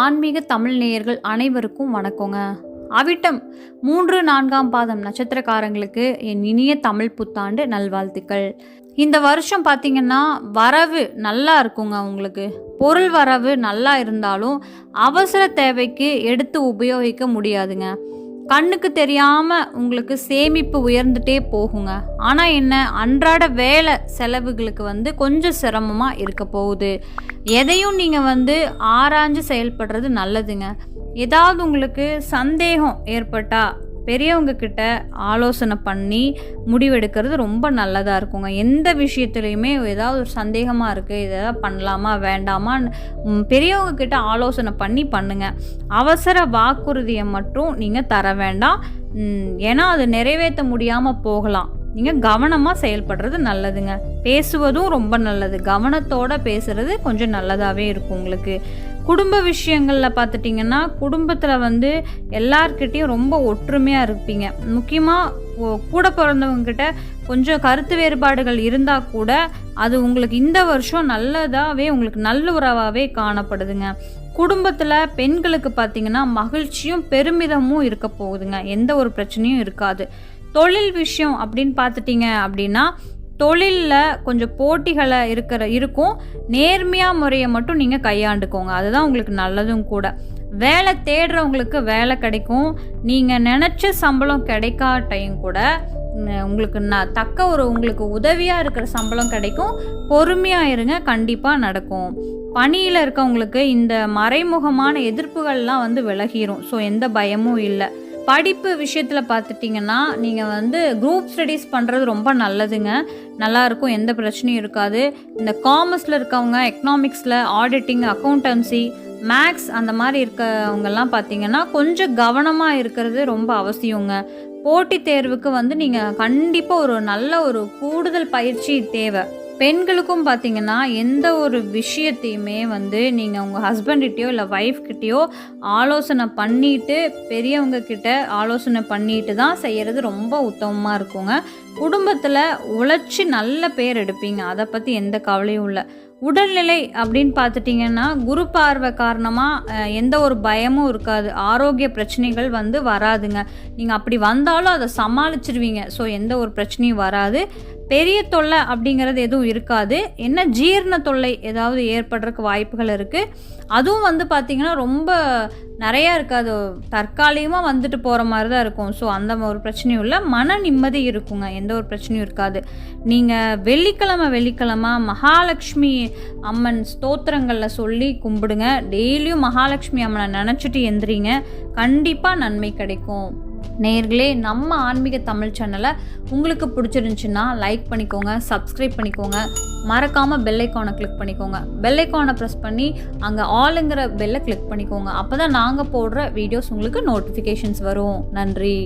ஆன்மீக தமிழ் நேயர்கள் அனைவருக்கும் வணக்கங்க. அவிட்டம் மூன்று நான்காம் பாதம் நட்சத்திரக்காரங்களுக்கு என் இனிய தமிழ் புத்தாண்டு நல்வாழ்த்துக்கள். இந்த வருஷம் பார்த்தீங்கன்னா வரவு நல்லா இருக்குங்க உங்களுக்கு. பொருள் வரவு நல்லா இருந்தாலும் அவசர தேவைக்கு எடுத்து உபயோகிக்க முடியாதுங்க. கண்ணுக்கு தெரியாமல் உங்களுக்கு சேமிப்பு உயர்ந்துட்டே போகுங்க. ஆனால் என்ன அன்றாட வேலை செலவுகளுக்கு வந்து கொஞ்சம் சிரமமாக இருக்க போகுது. எதையும் நீங்கள் வந்து ஆராய்ஞ்சு செயல்படுறது நல்லதுங்க. ஏதாவது உங்களுக்கு சந்தேகம் ஏற்பட்டால் பெரியவங்க கிட்ட ஆலோசனை பண்ணி முடிவெடுக்கிறது ரொம்ப நல்லதாக இருக்குங்க. எந்த விஷயத்துலையுமே ஏதாவது ஒரு சந்தேகமாக இருக்குது இதை பண்ணலாமா வேண்டாமான்னு பெரியவங்க கிட்ட ஆலோசனை பண்ணி பண்ணுங்க. அவசர வாக்குறுதியை மட்டும் நீங்கள் தர வேண்டாம். ஏன்னா அது நிறைவேற்ற முடியாமல் போகலாம். நீங்கள் கவனமாக செயல்படுறது நல்லதுங்க. பேசுவதும் ரொம்ப நல்லது. கவனத்தோட பேசுறது கொஞ்சம் நல்லதாகவே இருக்கும் உங்களுக்கு. குடும்ப விஷயங்களில் பார்த்துட்டிங்கன்னா குடும்பத்தில் வந்து எல்லார்கிட்டேயும் ரொம்ப ஒற்றுமையாக இருப்பீங்க. முக்கியமாக கூட பிறந்தவங்கக்கிட்ட கொஞ்சம் கருத்து வேறுபாடுகள் இருந்தால் கூட அது உங்களுக்கு இந்த வருஷம் நல்லதாகவே உங்களுக்கு நல்லுறவாகவே காணப்படுதுங்க. குடும்பத்தில் பெண்களுக்கு பார்த்தீங்கன்னா மகிழ்ச்சியும் பெருமிதமும் இருக்க போகுதுங்க. எந்த ஒரு பிரச்சனையும் இருக்காது. தொழில் விஷயம் அப்படின்னு பார்த்துட்டிங்க அப்படின்னா தொழிலில் கொஞ்சம் போட்டிகளை இருக்கிற இருக்கும். நேர்மையாக முறையை மட்டும் நீங்கள் கையாண்டுக்கோங்க. அதுதான் உங்களுக்கு நல்லதும் கூட. வேலை தேடுறவங்களுக்கு வேலை கிடைக்கும். நீங்கள் நினச்ச சம்பளம் கிடைக்காட்டையும் கூட உங்களுக்கு நான் தக்க ஒரு உங்களுக்கு உதவியாக இருக்கிற சம்பளம் கிடைக்கும். பொறுமையாக இருங்க. கண்டிப்பாக நடக்கும். பணியில் இருக்கவங்களுக்கு இந்த மறைமுகமான எதிர்ப்புகள்லாம் வந்து விலகிரும். ஸோ எந்த பயமும் இல்லை. படிப்பு விஷயத்தில் பார்த்துட்டிங்கன்னா நீங்கள் வந்து குரூப் ஸ்டடீஸ் பண்ணுறது ரொம்ப நல்லதுங்க. நல்லாயிருக்கும் எந்த பிரச்சனையும் இருக்காது. இந்த காமர்ஸில் இருக்கவங்க எக்கனாமிக்ஸில் ஆடிட்டிங் அக்கௌண்டன்சி மேக்ஸ் அந்த மாதிரி இருக்கவங்கெல்லாம் பார்த்தீங்கன்னா கொஞ்சம் கவனமாக இருக்கிறது ரொம்ப அவசியங்க. போட்டித் தேர்வுக்கு வந்து நீங்கள் கண்டிப்பாக ஒரு நல்ல ஒரு கூடுதல் பயிற்சி தேவை. பெண்களுக்கும் பார்த்தீங்கன்னா எந்த ஒரு விஷயத்தையுமே வந்து நீங்கள் உங்கள் ஹஸ்பண்ட்கிட்டயோ இல்லை ஒய்ஃப்கிட்டயோ ஆலோசனை பண்ணிட்டு பெரியவங்க கிட்ட ஆலோசனை பண்ணிட்டு தான் செய்கிறது ரொம்ப உத்தமமாக இருக்குங்க. குடும்பத்தில் உழைச்சி நல்ல பேர் எடுப்பீங்க. அதை பற்றி எந்த கவலையும் இல்லை. உடல்நிலை அப்படின்னு பார்த்துட்டிங்கன்னா குரு பார்வை காரணமாக எந்த ஒரு பயமும் இருக்காது. ஆரோக்கிய பிரச்சனைகள் வந்து வராதுங்க. நீங்கள் அப்படி வந்தாலும் அதை சமாளிச்சிருவீங்க. ஸோ எந்த ஒரு பிரச்சனையும் வராது. பெரிய தொல்லை அப்படிங்கிறது எதுவும் இருக்காது. என்ன ஜீரண தொல்லை ஏதாவது ஏற்படுறதுக்கு வாய்ப்புகள் இருக்குது அதுவும் வந்து பார்த்திங்கன்னா ரொம்ப நிறையா இருக்காது தற்காலிகமாக வந்துட்டு போகிற மாதிரி தான் இருக்கும். ஸோ அந்த ஒரு பிரச்சனையும் இல்லை. மன நிம்மதி இருக்குங்க. எந்த ஒரு பிரச்சனையும் இருக்காது. நீங்கள் வெள்ளிக்கிழமை வெள்ளிக்கிழமை மகாலட்சுமி அம்மன் ஸ்தோத்திரங்களில் சொல்லி கும்பிடுங்க. டெய்லியும் மகாலட்சுமி அம்மனை நினச்சிட்டு எந்திரிங்க. கண்டிப்பாக நன்மை கிடைக்கும். நேர்களே நம்ம ஆன்மீக தமிழ் சேனலை உங்களுக்கு பிடிச்சிருந்துச்சுன்னா லைக் பண்ணிக்கோங்க சப்ஸ்கிரைப் பண்ணிக்கோங்க. மறக்காமல் பெல்லைக்கானை கிளிக் பண்ணிக்கோங்க. பெல்லைக்கானை ப்ரெஸ் பண்ணி அங்கே ஆளுங்கிற பெல்லை கிளிக் பண்ணிக்கோங்க. அப்போ தான் நாங்கள் போடுற வீடியோஸ் உங்களுக்கு நோட்டிஃபிகேஷன்ஸ் வரும். நன்றி.